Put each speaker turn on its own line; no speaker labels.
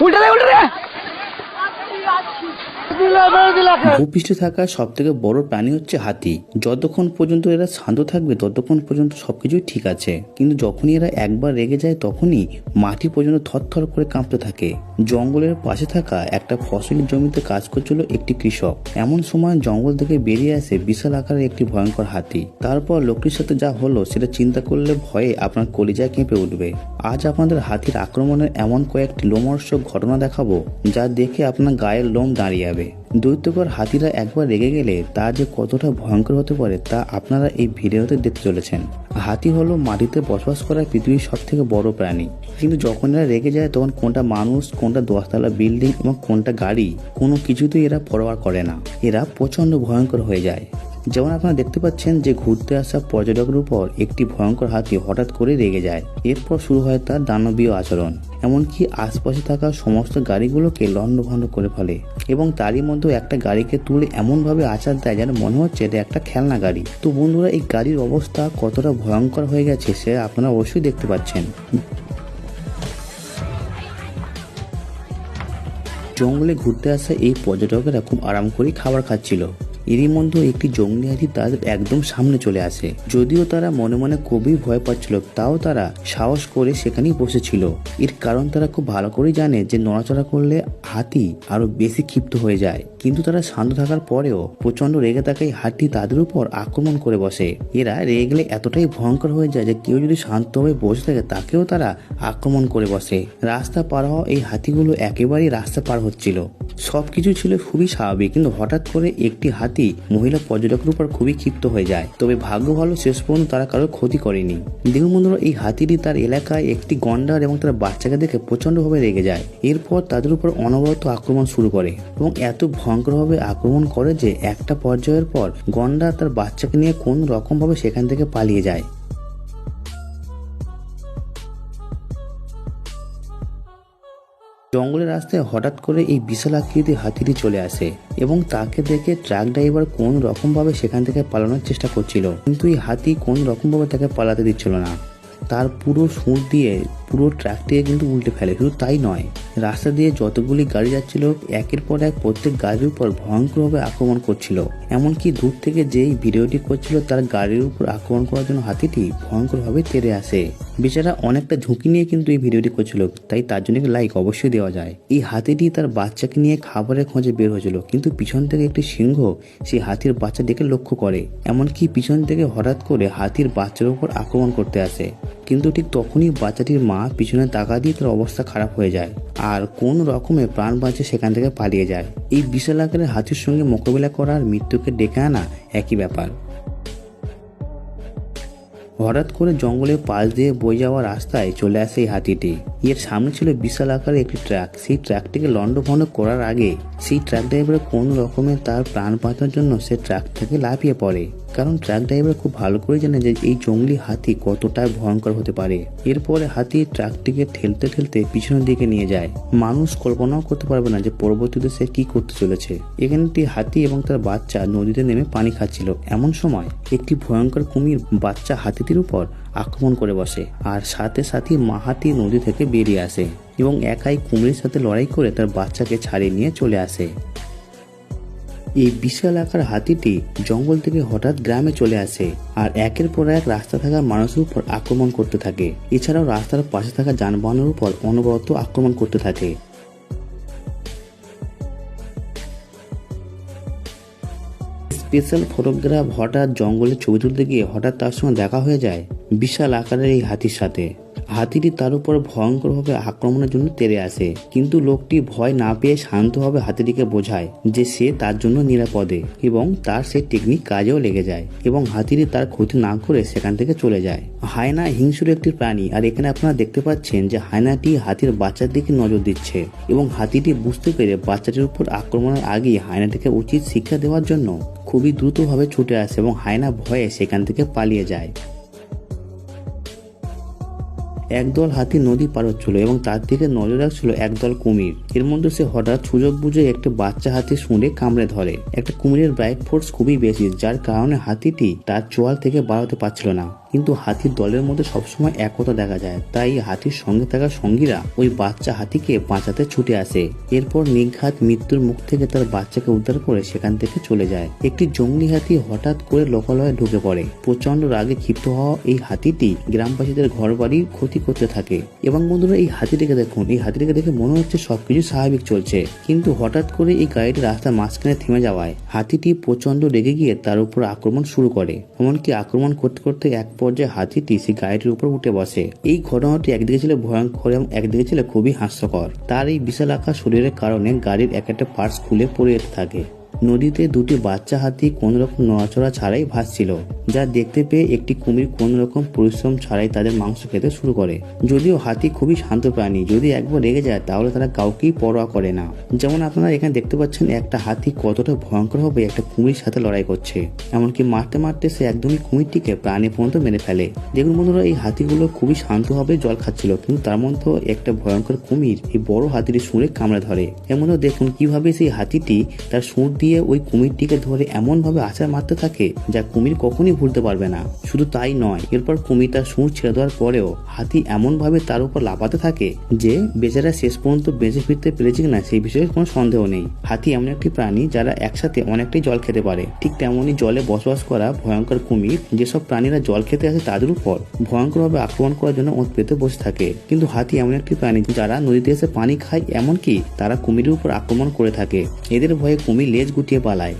উল্টে দে উল্টে দে
ভূপৃষ্ঠে থাকা সব থেকে বড় প্রাণী হচ্ছে হাতি। যতক্ষণ পর্যন্ত এরা শান্ত থাকবে, ততক্ষণ পর্যন্ত সবকিছুই ঠিক আছে। কিন্তু যখনই এরা একবার রেগে যায়, তখনই মাটি পর্যন্ত থরথর করে কাঁপতে থাকে। জঙ্গলের পাশে থাকা একটা ফসলের জমিতে কাজ করছিল একটি কৃষক। এমন সময় জঙ্গল থেকে বেরিয়ে আসে বিশাল আকারের একটি ভয়ঙ্কর হাতি। তারপর লোকটির সাথে যা হলো, সেটা চিন্তা করলে ভয়ে আপনার কলিজায় কেঁপে উঠবে। আজ আপনাদের হাতির আক্রমণের এমন কয়েকটি লোমর্ষক ঘটনা দেখাবো, যা দেখে আপনার গায়ের লোম দাঁড়িয়ে যাবে। দৈত্যকর হাতিরা একবার রেগে গেলে তা যে কতটা ভয়ঙ্কর হতে পারে তা আপনারা এই ভিডিওতে দেখতে চলেছেন। হাতি হলো মাটিতে বসবাস করা পৃথিবীর সব থেকে বড় প্রাণী। কিন্তু যখন এরা রেগে যায়, তখন কোনটা মানুষ, কোনটা দশতলা বিল্ডিং, এবং কোনটা গাড়ি, কোনো কিছুতেই এরা পরোয়া করে না। এরা প্রচণ্ড ভয়ঙ্কর হয়ে যায়। যেমন আপনারা দেখতে পাচ্ছেন যে ঘুরতে আসা পর্যটকের উপর একটি ভয়ঙ্কর হাতি হঠাৎ করে রেগে যায়। এরপর শুরু হয় তার দানবীয় আচরণ। এমনকি আশপাশে থাকা সমস্ত গাড়িগুলোকে লণ্ডভণ্ড করে ফেলে এবং তারই মধ্যে একটা গাড়িকে তুলে এমনভাবে আচার দেয় যেন মনে হচ্ছে এটা একটা খেলনা গাড়ি। তো বন্ধুরা, এই গাড়ির অবস্থা কতটা ভয়ঙ্কর হয়ে গেছে সে আপনারা অবশ্যই দেখতে পাচ্ছেন। জঙ্গলে ঘুরতে আসা এই পর্যটকেরা খুব আরাম করে খাবার খাচ্ছিল। এরই মধ্যে একটি জঙ্গলি হাতি তাদের একদম সামনে চলে আসে। যদিও তারা মনে মনে খুবই ভয় পাচ্ছিল, তাও তারা সাহস করে সেখানেই বসেছিল। এর কারণ তারা খুব ভালো করেই জানে যে নড়াচড়া করলে হাতি আরও বেশি ক্ষিপ্ত হয়ে যায়। কিন্তু তারা শান্ত থাকার পরেও প্রচণ্ড রেগে থাকায় হাতি তাদের উপর আক্রমণ করে বসে। এরা রেগে গেলে এতটাই ভয়ঙ্কর হয়ে যায় যে কেউ যদি শান্তভাবে বসে থাকে, তাকেও তারা আক্রমণ করে বসে। রাস্তা পার হওয়া এই হাতিগুলো একেবারেই রাস্তা পার হচ্ছিল। সবকিছু ছিল খুবই স্বাভাবিক, কিন্তু হঠাৎ করে একটি হাতি মহিলা পর্যটকের উপর খুবই ক্ষিপ্ত হয়ে যায়। তবে ভাগ্য ভালো, শেষ পর্যন্ত তারা কারোর ক্ষতি করেনি। দেহমন্দ্র এই হাতিটি তার এলাকায় একটি গন্ডার এবং তার বাচ্চাকে দেখে প্রচন্ডভাবে রেগে যায়। এরপর তাদের উপর অনবরত আক্রমণ শুরু করে এবং এত ভয়ঙ্করভাবে আক্রমণ করে যে একটা পর্যায়ের পর গন্ডার তার বাচ্চাকে নিয়ে কোন রকমভাবে সেখান থেকে পালিয়ে যায়। জঙ্গলের রাস্তায় হঠাৎ করে এই বিশাল আকৃতির হাতিটি চলে আসে এবং তাকে দেখে ট্রাক ড্রাইভার কোন রকমভাবে সেখান থেকে পালানোর চেষ্টা করছিল। কিন্তু এই হাতি কোন রকমভাবে তাকে পালাতে দিচ্ছিল না। তার পুরো সুর দিয়ে পুরো ট্রাকটিকে কিন্তু উল্টে ফেলে। শুধু তাই নয়, রাস্তা দিয়ে যতগুলি গাড়ি যাচ্ছিল, একের পর এক প্রত্যেক গাড়ির উপর ভয়ঙ্করভাবে আক্রমণ করছিল। এমনকি দূর থেকে যেই ভিডিওটি করছিল, তার গাড়ির উপর আক্রমণ করার জন্য হাতিটি ভয়ঙ্করভাবে তেড়ে আসে। বেচারা অনেকটা ঝুঁকি নিয়ে কিন্তু এই ভিডিওটি করছিল, তাই তার জন্য লাইক অবশ্যই দেওয়া যায়। এই হাতিটি তার বাচ্চাকে নিয়ে খাবারের খোঁজে বের হয়েছিল, কিন্তু পিছন থেকে একটি সিংহ সেই হাতির বাচ্চা বাচ্চাটিকে লক্ষ্য করে। এমনকি পিছন থেকে হঠাৎ করে হাতির বাচ্চার উপর আক্রমণ করতে আসে। কিন্তু ঠিক তখনই বাচ্চাটির মা পিছনে তাকা দিয়ে তার অবস্থা খারাপ হয়ে যায় আর কোন রকমে প্রাণ বাঁচে সেখান থেকে পালিয়ে যায়। এই বিশাল আকারের হাতির সঙ্গে মোকাবিলা করা আর মৃত্যুকে ডেকে আনা একই ব্যাপার। হঠাৎ করে জঙ্গলের পাশ দিয়ে বয়ে যাওয়া রাস্তায় চলে আসে এই হাতিটি। এর সামনে ছিল বিশাল আকারের একটি ট্রাক। সেই ট্রাকটিকে লন্ডভন্ড করার আগে সেই ট্রাক ড্রাইভার কোন রকমে তার প্রাণ বাঁচানোর জন্য সে ট্রাক থেকে লাফিয়ে পড়ে। কারণ ট্রাক ড্রাইভার খুব ভালো করে জানে যে এই জঙ্গলি হাতি কতটা ভয়ঙ্কর হতে পারে। এরপরে হাতি ট্রাকটিকে ঠেলতে ঠেলতে পিছনের দিকে নিয়ে যায়। মানুষ কল্পনাও করতে পারবে না যে পরবর্তীতে সে কি করতে চলেছে। এখানে একটি হাতি এবং তার বাচ্চা নদীতে নেমে পানি খাচ্ছিল। এমন সময় একটি ভয়ঙ্কর কুমির বাচ্চা হাতিটির উপর আক্রমণ করে বসে আর সাথে সাথে মা হাতি নদী থেকে বেরিয়ে আসে এবং একাই কুমিরের সাথে লড়াই করে তার বাচ্চাকে ছাড়িয়ে নিয়ে চলে আসে। এই বিশাল আকার হাতিটি জঙ্গল থেকে হঠাৎ গ্রামে চলে আসে আর একের পর এক রাস্তা থাকা মানুষের উপর আক্রমণ করতে থাকে। এছাড়াও রাস্তার পাশে থাকা যানবাহনের উপর অনবরত আক্রমণ করতে থাকে। স্পেশাল ফটোগ্রাফ হঠাৎ জঙ্গলে ছবি তুলতে গিয়ে হঠাৎ তার সঙ্গে দেখা হয়ে যায় বিশাল আকারের এই হাতির সাথে। হাতিটি তার উপর ভয়ঙ্করভাবে আক্রমণের জন্য তেড়ে আসে। কিন্তু লোকটি ভয় না পেয়ে শান্তভাবে হাতিটিকে বোঝায় যে সে তার জন্য নিরাপদে এবং তার সেই টেকনিক কাজেও লেগে যায় এবং হাতিটি তার ক্ষতি না করে সেখান থেকে চলে যায়। হায়না হিংসুর একটি প্রাণী আর এখানে আপনারা দেখতে পাচ্ছেন যে হায়নাটি হাতির বাচ্চার দিকে নজর দিচ্ছে এবং হাতিটি বুঝতে পেরে বাচ্চাটির উপর আক্রমণের আগেই হায়নাটিকে উচিত শিক্ষা দেওয়ার জন্য খুবই দ্রুতভাবে ছুটে আসে এবং হায়না ভয়ে সেখান থেকে পালিয়ে যায়। একদল হাতি নদী পার হচ্ছিল এবং তার দিকে নজর রাখছিল একদল কুমির। এর মধ্যে সে হঠাৎ সুযোগ বুঝে একটা বাচ্চা হাতি শুঁড়ে কামড়ে ধরে। একটা কুমিরের ব্রাইট ফোর্স খুবই বেশি, যার কারণে হাতিটি তার চোয়াল থেকে বাড়াতে পারছিল না। কিন্তু হাতির দলের মধ্যে সবসময় একতা দেখা যায়। তাই হাতির সঙ্গে থাকা সঙ্গীরা ওই বাচ্চা হাতিকে বাঁচাতে ছুটে আসে। এরপর নিঘাত মৃত্যুর মুখ থেকে তার বাচ্চাকে উদ্ধার করে সেখান থেকে চলে যায়। একটি জঙ্গলি হাতি হঠাৎ করে লোকালয়ে ঢুকে পড়ে। প্রচণ্ড রাগে ক্ষিপ্ত হওয়া এই হাতিটি গ্রামবাসীদের ঘর বাড়ির ক্ষতি করতে থাকে। এবং বন্ধুরা, এই হাতিটিকে দেখুন। এই হাতিটিকে দেখে মনে হচ্ছে সবকিছু স্বাভাবিক চলছে। কিন্তু হঠাৎ করে এই গাড়িটি রাস্তার মাঝখানে থেমে যাওয়ায় হাতিটি প্রচণ্ড রেগে গিয়ে তার উপর আক্রমণ শুরু করে। এমনকি আক্রমণ করতে করতে এক পর্যায়ে হাতিটি সেই গাড়িটির উপর উঠে বসে। এই ঘটনাটি একদিকে ছিল ভয়ঙ্কর এবং একদিকে ছিল খুবই হাস্যকর। তার এই বিশাল আকার শরীরের কারণে গাড়ির এক একটা পার্টস খুলে পড়ে থাকে। নদীতে দুটি বাচ্চা হাতি কোন রকম নড়াচড়া ছাড়াই ভাসছিল, যা দেখতে পেয়ে একটি কুমির কোন রকম পরিশ্রম ছাড়াই তাদের মাংস খেতে শুরু করে। যদিও হাতি খুবই শান্ত প্রাণী, যদি একবার রেগে যায় তাহলে তারা কাউকেই পরোয়া করে না। যেমন আপনারা এখানে দেখতে পাচ্ছেন, একটা হাতি কতটা ভয়ঙ্কর হবে একটা কুমির সাথে লড়াই করছে। এমনকি মারতে মারতে সে একদমই কুমিরটিকে প্রাণে পর্যন্ত মেরে ফেলে। দেখুন বন্ধুরা, এই হাতিগুলো খুবই শান্তভাবে জল খাচ্ছিল, কিন্তু তার মধ্যে একটা ভয়ঙ্কর কুমির এই বড় হাতিটি সুরে কামড়ে ধরে। এর দেখুন কীভাবে সেই হাতিটি তার সুর দিয়ে ওই কুমিরটিকে ধরে এমন ভাবে আছাড় মারতে থাকে যা কুমির কখনই ভুলতে পারবে না। শুধু তাই নয়, এরপর কুমির তার সুর ছেড়ে দেওয়ার পরেও হাতি এমন ভাবে তার উপর লাফাতে থাকে যে বেচারা শেষ পর্যন্ত বেঁচে ফিরতে পেরেছে কিনা সেই বিষয়ে কোনো সন্দেহ নেই। হাতি এমন একটি প্রাণী যারা একসাথে অনেকটাই জল খেতে পারে। ঠিক তেমনই জলে বসবাস করা ভয়ঙ্কর কুমির, যেসব প্রাণীরা জল খেতে আসে তাদের উপর ভয়ঙ্করভাবে আক্রমণ করার জন্য ওঁত পেতে বসে থাকে। কিন্তু হাতি এমন একটি প্রাণী যারা নদীতে এসে পানি খায়, এমনকি তারা কুমিরের উপর আক্রমণ করে থাকে। এদের ভয়ে কুমির লেজ গুটিয়ে পালায়।